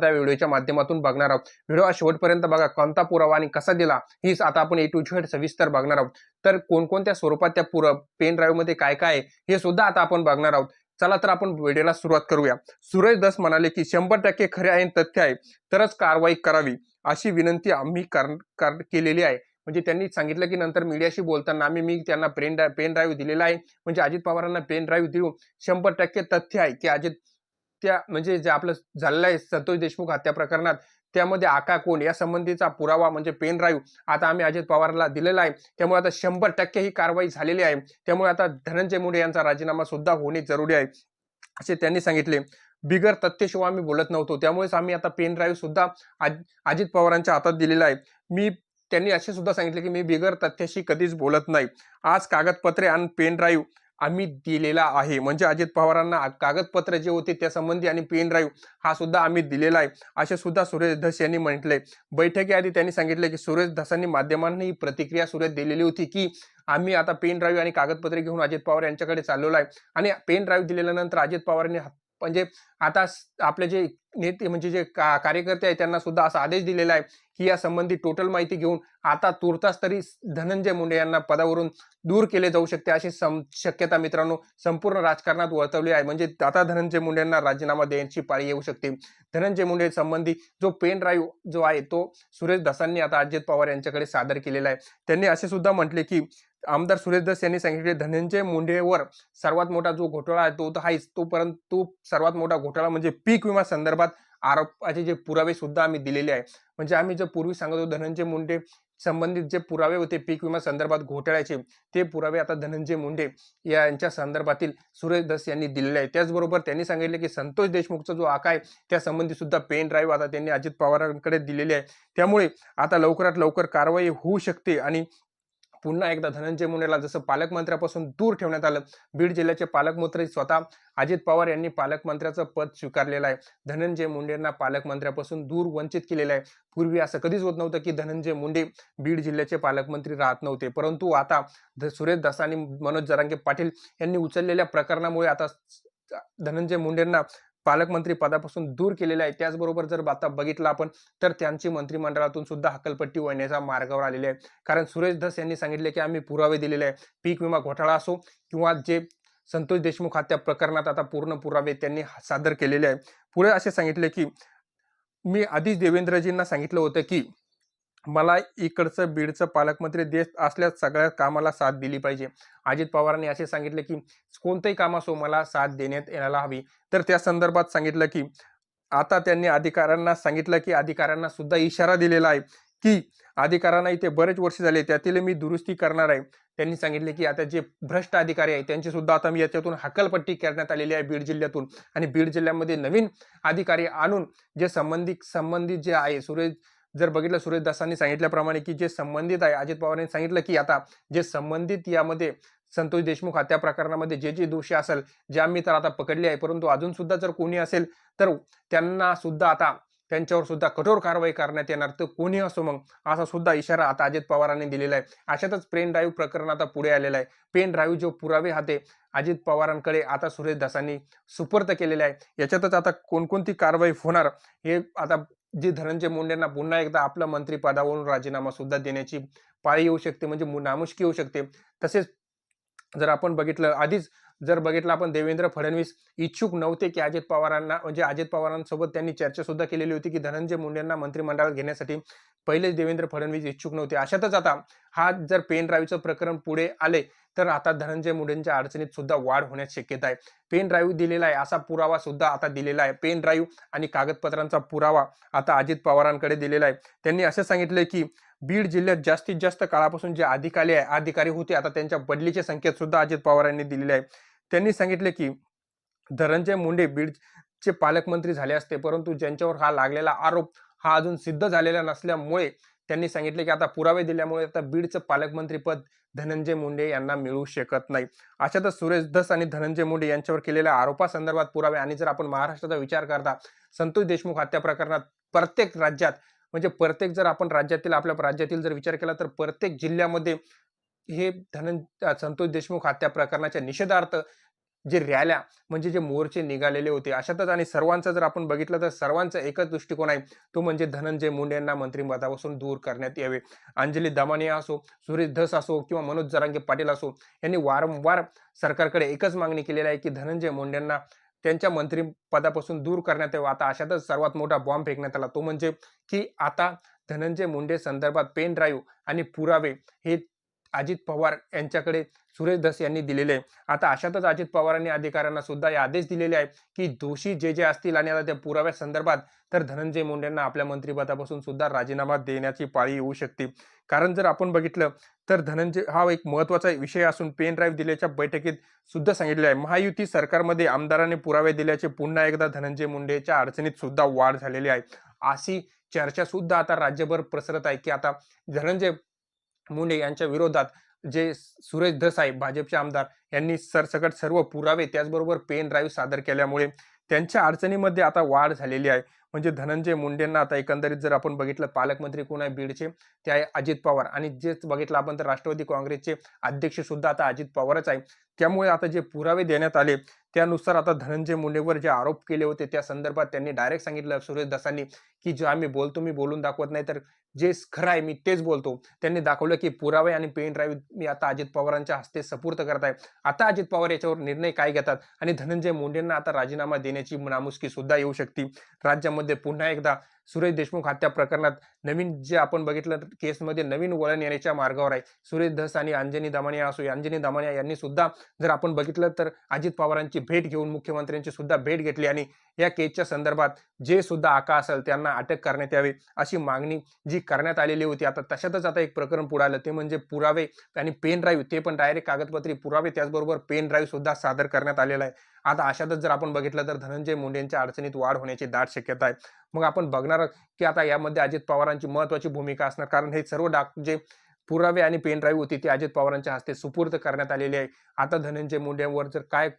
त्या व्हिडिओच्या माध्यमातून बघणार आहोत. व्हिडिओ शेवटपर्यंत बघा कोणता पुरावा आणि कसा दिला हीच आता आपण ए टू झेड सविस्तर बघणार आहोत. तर कोणकोणत्या स्वरूपात त्या पुरा पेन ड्राईव्हमध्ये काय काय आहे हे सुद्धा आता आपण बघणार आहोत. चला तर आपण व्हिडिओला सुरुवात करूया. सुरेश दस म्हणाले की शंभर टक्के खरे आहे तथ्य आहे. तरच कारवाई करावी. अशी विनंती आम्ही कर केलेली आहे. म्हणजे त्यांनी सांगितलं की नंतर मीडियाशी बोलताना आम्ही मी त्यांना पेन ड्राईव्ह पेन ड्राईव्ह दिलेला आहे. म्हणजे अजित पवारांना पेन ड्राईव्ह देऊ शंभर टक्के तथ्य आहे की अजित हत्या म्हणजे जे आपलं झालेलं आहे संतोष देशमुख हत्या प्रकरणात त्यामध्ये आका कोण? या संबंधीचा पुरावा म्हणजे पेन ड्राईव्ह आता आम्ही अजित पवारला दिलेला आहे. त्यामुळे आता शंभर टक्के ही कारवाई झालेली आहे. त्यामुळे आता धनंजय मुंडे यांचा राजीनामा सुद्धा होणे जरुरी आहे असे त्यांनी सांगितले. बिगर तथ्यशिवाय आम्ही बोलत नव्हतो. त्यामुळेच आम्ही आता पेन ड्राईव्ह सुद्धा अजित पवारांच्या हातात दिलेला आहे. मी त्यांनी असे सुद्धा सांगितले की मी बिगर तथ्याशी कधीच बोलत नाही. आज कागदपत्रे आणि पेन ड्राईव्ह आम्ही दिलेला आहे. म्हणजे अजित पवारांना कागदपत्र जे होते त्या संबंधी आणि पेन ड्राईव्ह हा सुद्धा आम्ही दिलेला आहे. असे सुद्धा सुरेश धस यांनी म्हटले. बैठकीआधी त्यांनी सांगितले की सुरेश धसांनी माध्यमांनी ही प्रतिक्रिया सुरेश दिलेली होती की आम्ही आता पेन ड्राईव्ह आणि कागदपत्रे घेऊन अजित पवार यांच्याकडे चाललेलो आहे. आणि पेन ड्राईव्ह दिल्यानंतर अजित पवारांनी म्हणजे आता आपले जे नेते म्हणजे जे का कार्यकर्ते आहेत त्यांना सुद्धा असा आदेश दिलेला आहे की या संबंधी टोटल माहिती घेऊन आता तुर्तास तरी धनंजय मुंडे यांना पदावरून दूर केले जाऊ शकते अशी सम शक्यता मित्रांनो संपूर्ण राजकारणात वर्तवली आहे. म्हणजे आता धनंजय मुंडे यांना राजीनामा देण्याची पाळी येऊ शकते. धनंजय मुंडे संबंधी जो पेन ड्राईव्ह जो आहे तो सुरेश धसांनी आता अजित पवार यांच्याकडे सादर केलेला आहे. त्यांनी असे सुद्धा म्हटले की आमदार सुरेश दस यांनी सांगितले धनंजय मुंडेवर सर्वात मोठा जो घोटाळा आहे तो तर आहेच तो परंतु सर्वात मोठा घोटाळा म्हणजे पीक विमा संदर्भात आरोपाचे जे पुरावे सुद्धा आम्ही दिलेले आहे. म्हणजे आम्ही जे पूर्वी सांगत होतो धनंजय मुंडे संबंधित जे पुरावे होते पीक विमा संदर्भात घोटाळ्याचे ते पुरावे आता धनंजय मुंडे यांच्या संदर्भातील सुरेश दस यांनी दिलेले आहे त्याचबरोबर त्यांनी सांगितले की संतोष देशमुखचा जो आका आहे त्यासंबंधी सुद्धा पेन ड्राईव्ह आता त्यांनी अजित पवारांकडे दिलेले आहे. त्यामुळे आता लवकरात लवकर कारवाई होऊ शकते आणि पुन्हा एकदा धनंजय मुंडेला जसं पालकमंत्र्यापासून दूर ठेवण्यात आलं बीड जिल्ह्याचे पालकमंत्री स्वतः अजित पवार यांनी पालकमंत्र्याचं पद स्वीकारलेलं आहे. धनंजय मुंडेंना पालकमंत्र्यापासून दूर वंचित केलेलं आहे. पूर्वी असं कधीच होत नव्हतं की धनंजय मुंडे बीड जिल्ह्याचे पालकमंत्री राहत नव्हते. परंतु आता सुरेश दस आणि मनोज जरांगे पाटील यांनी उचललेल्या प्रकरणामुळे आता धनंजय मुंडेंना पालकमंत्री पदापासून दूर केलेले आहे त्याचबरोबर जर आता बघितलं आपण तर त्यांची मंत्रिमंडळातून सुद्धा हकलपट्टी वळण्याच्या मार्गावर आलेली आहे. कारण सुरेश धस यांनी सांगितले की आम्ही पुरावे दिलेले आहे पीक विमा घोटाळा असो किंवा जे संतोष देशमुख हत्या प्रकरणात आता पूर्ण पुरावे त्यांनी सादर केलेले आहे पुढे असे सांगितले की मी आधीच देवेंद्रजींना सांगितलं होतं की मला इकडचं बीडचं पालकमंत्री देश असल्यास सगळ्या कामाला साथ दिली पाहिजे. अजित पवारांनी असे सांगितले की कोणतंही काम असो मला साथ देण्यात यायला हवी. तर त्या संदर्भात सांगितलं की आता त्यांनी अधिकाऱ्यांना सांगितलं की अधिकाऱ्यांना सुद्धा इशारा दिलेला आहे की अधिकाऱ्यांना इथे बरेच वर्ष झाले त्यातील मी दुरुस्ती करणार आहे. त्यांनी सांगितले की आता जे भ्रष्ट अधिकारी आहेत त्यांची सुद्धा आता मी याच्यातून हकलपट्टी करण्यात आलेली आहे बीड जिल्ह्यातून. आणि बीड जिल्ह्यामध्ये नवीन अधिकारी आणून जे संबंधित संबंधित जे आहे सुरेश जर बघितलं सुरेशदासांनी सांगितल्याप्रमाणे की जे संबंधित आहे अजित पवारांनी सांगितलं की आता जे संबंधित यामध्ये संतोष देशमुख हत्या प्रकरणामध्ये जे जे दोषी असेल जे आम्ही तर आता पकडले आहे परंतु अजून सुद्धा जर कोणी असेल तर त्यांना सुद्धा आता त्यांच्यावर सुद्धा कठोर कारवाई करण्यात येणार. तर कोणी असो मग असा सुद्धा इशारा आता अजित पवारांनी दिलेला आहे. अशातच पेन ड्राईव्ह प्रकरण आता पुढे आलेलं आहे. पेन ड्राईव्ह जो पुरावे हाते अजित पवारांकडे आता सुरेश दासांनी सुपर्द केलेले आहे. याच्यातच आता कोणकोणती कारवाई होणार हे आता जे धनंजय मुंडेंना पुन्हा एकदा आपलं मंत्रिपदावरून राजीनामा सुद्धा देण्याची पाळी येऊ शकते म्हणजे मु- नामुष्की येऊ शकते. तसेच जर आपण बघितलं आधीच जर बघितलं आपण देवेंद्र फडणवीस इच्छुक नव्हते की अजित पवारांना म्हणजे अजित पवारांसोबत त्यांनी चर्चा सुद्धा केलेली होती की धनंजय मुंडेंना मंत्रिमंडळात घेण्यासाठी पहिलेच देवेंद्र फडणवीस इच्छुक नव्हते. अशातच आता हा जर पेन ड्राईव्हचं प्रकरण पुढे आले तर आता धनंजय मुंडेंच्या अडचणीत सुद्धा वाढ होण्याची शक्यता आहे. पेन ड्राईव्ह दिलेला आहे असा पुरावा सुद्धा आता दिलेला आहे. पेन ड्राईव्ह आणि कागदपत्रांचा पुरावा आता अजित पवारांकडे दिलेला आहे. त्यांनी असं सांगितलंय की बीड जिल्ह्यात जास्तीत जास्त काळापासून जे अधिकारी आहे अधिकारी होते आता त्यांच्या बदलीचे संकेत सुद्धा अजित पवारांनी दिलेले आहे. त्यांनी सांगितले की धनंजय मुंडे बीडचे पालकमंत्री झाले असते परंतु ज्यांच्यावर हा लागलेला आरोप हा अजून सिद्ध झालेला नसल्यामुळे त्यांनी सांगितले की आता पुरावे दिल्यामुळे आता बीडचं पालकमंत्रीपद धनंजय मुंडे यांना मिळू शकत नाही. अशातच सुरेश धस आणि धनंजय मुंडे यांच्यावर केलेल्या आरोपासंदर्भात पुरावे आणि जर आपण महाराष्ट्राचा विचार करता संतोष देशमुख हत्या प्रकरणात प्रत्येक राज्यात म्हणजे प्रत्येक जर आपण राज्यातील आपल्या राज्यातील जर विचार केला तर प्रत्येक जिल्ह्यामध्ये हे धनं संतोष देशमुख हत्या प्रकरणाच्या निषेधार्थ जे रॅल्या म्हणजे जे मोर्चे निघालेले होते अशातच आणि सर्वांचं जर आपण बघितलं तर सर्वांचा एकच दृष्टिकोन आहे तो म्हणजे धनंजय मुंडे यांना मंत्रिपदापासून दूर करण्यात यावे. अंजली दमानिया असो सुरेश धस असो किंवा मनोज जरांगे पाटील असो यांनी वारंवार सरकारकडे एकच मागणी केलेली आहे की धनंजय मुंडेंना त्यांच्या मंत्रिपदापासून दूर करण्यात यावं. आता अशातच सर्वात मोठा बॉम्ब फेकण्यात आला तो म्हणजे की आता धनंजय मुंडे संदर्भात पेन ड्राईव्ह आणि पुरावे हे अजित पवार यांच्याकडे सुरेश धस यांनी दिलेले आहे. आता अशातच अजित पवारांनी अधिकाऱ्यांना सुद्धा हे आदेश दिलेले आहे की दोषी जे जे असतील आणि आता त्या पुराव्या संदर्भात तर धनंजय मुंडेंना आपल्या मंत्रिपदापासून सुद्धा राजीनामा देण्याची पाळी येऊ शकते. कारण जर आपण बघितलं तर धनंजय हा एक महत्त्वाचा विषय असून पेन ड्राईव्ह दिल्याच्या बैठकीत सुद्धा सांगितले आहे. महायुती सरकारमध्ये आमदारांनी पुरावे दिल्याचे पुन्हा एकदा धनंजय मुंडेच्या अडचणीत सुद्धा वाढ झालेली आहे. अशी चर्चा सुद्धा आता राज्यभर प्रसरत आहे की आता धनंजय मुंडे यांच्या विरोधात जे सुरेश धस आहे भाजपचे आमदार यांनी सरसकट सर्व पुरावे त्याचबरोबर पेन ड्राईव्ह सादर केल्यामुळे त्यांच्या अडचणीमध्ये आता वाढ झालेली आहे. म्हणजे धनंजय मुंडेंना आता एकंदरीत जर आपण बघितलं पालकमंत्री कोण आहे? बीडचे ते आहे अजित पवार. आणि जेच बघितलं आपण तर राष्ट्रवादी काँग्रेसचे अध्यक्ष सुद्धा आता अजित पवारच आहे. त्यामुळे आता जे पुरावे देण्यात आले त्यानुसार आता धनंजय मुंडेवर जे आरोप केले होते त्या संदर्भात त्यांनी डायरेक्ट सांगितलं. सुरेश दासांनी की जे आम्ही बोलतो मी बोलून दाखवत नाही. तर जे खरं आहे मी तेच बोलतो. त्यांनी दाखवलं की पुरावे आणि पेन ड्राईव्ह मी आता अजित पवारांच्या हस्ते सपूर्त करत आहे आता अजित पवार याच्यावर निर्णय काय घेतात? आणि धनंजय मुंडेंना आता राजीनामा देण्याची नामुष्की सुद्धा येऊ शकते. राज्यामध्ये पुन्हा एकदा सुरेश देशमुख हत्या प्रकरणात नवीन जे आपण बघितलं केसमध्ये नवीन वळण येण्याच्या मार्गावर आहे. सुरेश धस आणि अंजनी दमानिया असो अंजनी दमानिया यांनी सुद्धा जर आपण बघितलं तर अजित पवारांची भेट घेऊन मुख्यमंत्र्यांची सुद्धा भेट घेतली आणि या केसच्या संदर्भात जे सुद्धा आका असेल त्यांना अटक करण्यात यावी अशी मागणी जी करण्यात आलेली होती. आता तशातच आता एक प्रकरण पुढे आलं ते म्हणजे पुरावे आणि पेन ड्राईव्ह ते पण डायरेक्ट कागदपत्री पुरावे त्याचबरोबर पेन ड्राईव्ह सुद्धा सादर करण्यात आलेला आहे. आता अशातच जर आपण बघितलं तर धनंजय मुंडेंच्या अडचणीत वाढ होण्याची दाट शक्यता आहे. मग आपण बघणार की आता यामध्ये अजित पवारांची महत्वाची भूमिका असणार. कारण हे सर्व डाक जे पुरावे आणि पेन ड्राईव्ह होती ती अजित पवारांच्या हस्ते सुपूर्द करण्यात आलेली आहे. आता धनंजय मुंडेंवर जर काय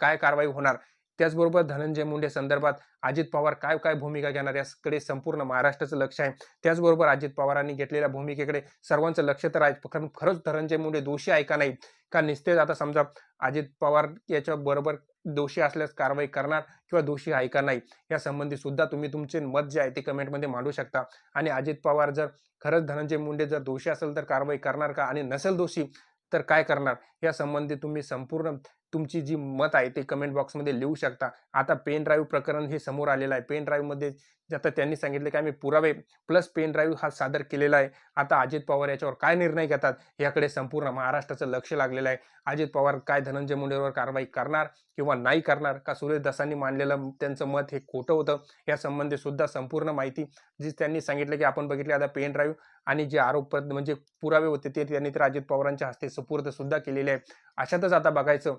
काय कारवाई होणार? त्याचबरोबर धनंजय मुंडे संदर्भात अजित पवार काय काय भूमिका घेणार याकडे संपूर्ण महाराष्ट्राचं लक्ष आहे. त्याचबरोबर अजित पवारांनी घेतलेल्या भूमिकेकडे सर्वांचं लक्ष तर आहे. खरंच धनंजय मुंडे दोषी आहे का नाही? का निस्तेज आता समजा अजित पवार याच्या बरोबर दोषी असल्यास कारवाई करणार किंवा दोषी आहे का नाही या संबंधी सुद्धा तुम्ही तुमचे मत जे आहे ते कमेंटमध्ये मांडू शकता. आणि अजित पवार जर खरंच धनंजय मुंडे जर दोषी असेल तर कारवाई करणार का? आणि नसेल दोषी तर काय करणार? या संबंधी तुम्ही संपूर्ण तुमची जी मत आहे ते कमेंट बॉक्समध्ये लिहू शकता. आता पेन ड्राईव्ह प्रकरण हे समोर आलेलं आहे. पेन ड्राईव्हमध्ये आता त्यांनी सांगितले की आम्ही पुरावे प्लस पेन ड्राईव्ह हा सादर केलेला आहे. आता अजित पवार याच्यावर काय निर्णय घेतात? याकडे संपूर्ण महाराष्ट्राचं लक्ष लागलेलं आहे. अजित पवार काय धनंजय मुंडेवर कारवाई करणार किंवा नाही करणार? का सुरेश दसांनी मांडलेलं त्यांचं मत हे खोटं होतं? यासंबंधी सुद्धा संपूर्ण माहिती जी त्यांनी सांगितलं की आपण बघितले आता पेन ड्राईव्ह आणि जे आरोप म्हणजे पुरावे होते ते त्यांनी तर अजित पवारांच्या हस्ते सुपूर्द सुद्धा केलेले आहे अशातच आता बघायचं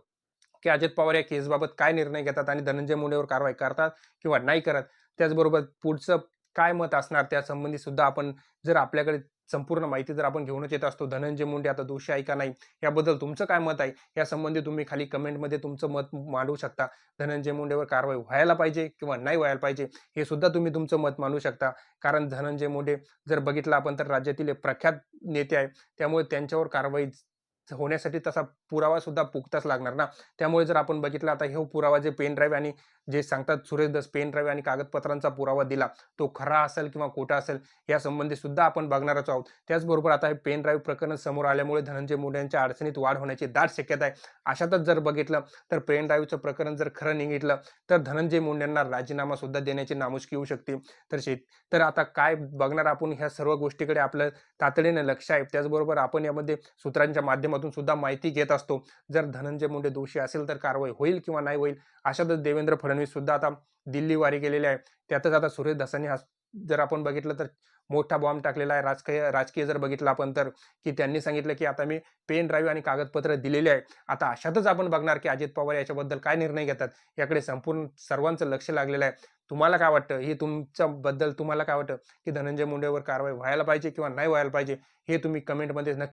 की अजित पवार या केसबाबत काय निर्णय घेतात आणि धनंजय मुंडेवर कारवाई करतात किंवा नाही करत त्याचबरोबर पुढचं काय मत असणार त्यासंबंधी सुद्धा आपण जर आपल्याकडे संपूर्ण माहिती जर आपण घेऊनच येत असतो. धनंजय मुंडे आता दोषी आहे का नाही? याबद्दल तुमचं काय मत आहे? यासंबंधी तुम्ही खाली कमेंटमध्ये तुमचं मत मांडू शकता. धनंजय मुंडेवर कारवाई व्हायला पाहिजे किंवा नाही व्हायला पाहिजे हे सुद्धा तुम्ही तुमचं मत मांडू शकता. कारण धनंजय मुंडे जर बघितलं आपण तर राज्यातील प्रख्यात नेते आहे. त्यामुळे त्यांच्यावर कारवाई होण्यासाठी तसा पुरावा सुद्धा पुखताच लागणार ना. त्यामुळे जर आपण बघितलं आता हे पुरावा जे पेन ड्राईव्ह आणि जे सांगतात सुरेश दस पेन ड्राईव्ह आणि कागदपत्रांचा पुरावा दिला तो खरा असेल किंवा खोटा असेल या संबंधी सुद्धा आपण बघणारच आहोत. त्याचबरोबर आता हे पेन ड्राईव्ह प्रकरण समोर आल्यामुळे धनंजय मुंडे यांच्या अडचणीत वाढ होण्याची दाट शक्यता आहे. अशातच जर बघितलं तर पेन ड्राईव्हचं प्रकरण जर खरं निघितलं तर धनंजय मुंडेंना राजीनामा सुद्धा देण्याची नामुष्की येऊ शकते. तर शेत तर आता काय बघणार आपण ह्या सर्व गोष्टीकडे आपलं तातडीनं लक्ष आहे. त्याचबरोबर आपण यामध्ये सूत्रांच्या माध्यमातून सुद्धा माहिती घेत असतो. जर धनंजय मुंडे दोषी असेल तर कारवाई होईल किंवा नाही होईल अशातच देवेंद्र फडणवीस सुद्धा आता दिल्ली वारी गेलेले आहे. त्यातच आता सुरेश दसानी हा जर आपण बघितलं तर मोठा बॉम्ब टाकलेला आहे. राजकीय राजकीय जर बघितलं आपण तर की त्यांनी सांगितलं की आता मी पेन ड्राईव्ह आणि कागदपत्र दिलेले आहे. आता अशातच आपण बघणार की अजित पवार याच्याबद्दल काय निर्णय घेतात. याकडे संपूर्ण सर्वांचं लक्ष लागलेलं आहे. तुम्हाला काय वाटतं? हे तुमच्या बद्दल तुम्हाला काय वाटतं? की धनंजय मुंडेवर कारवाई व्हायला पाहिजे किंवा नाही व्हायला पाहिजे? हे तुम्ही कमेंटमध्ये नक्की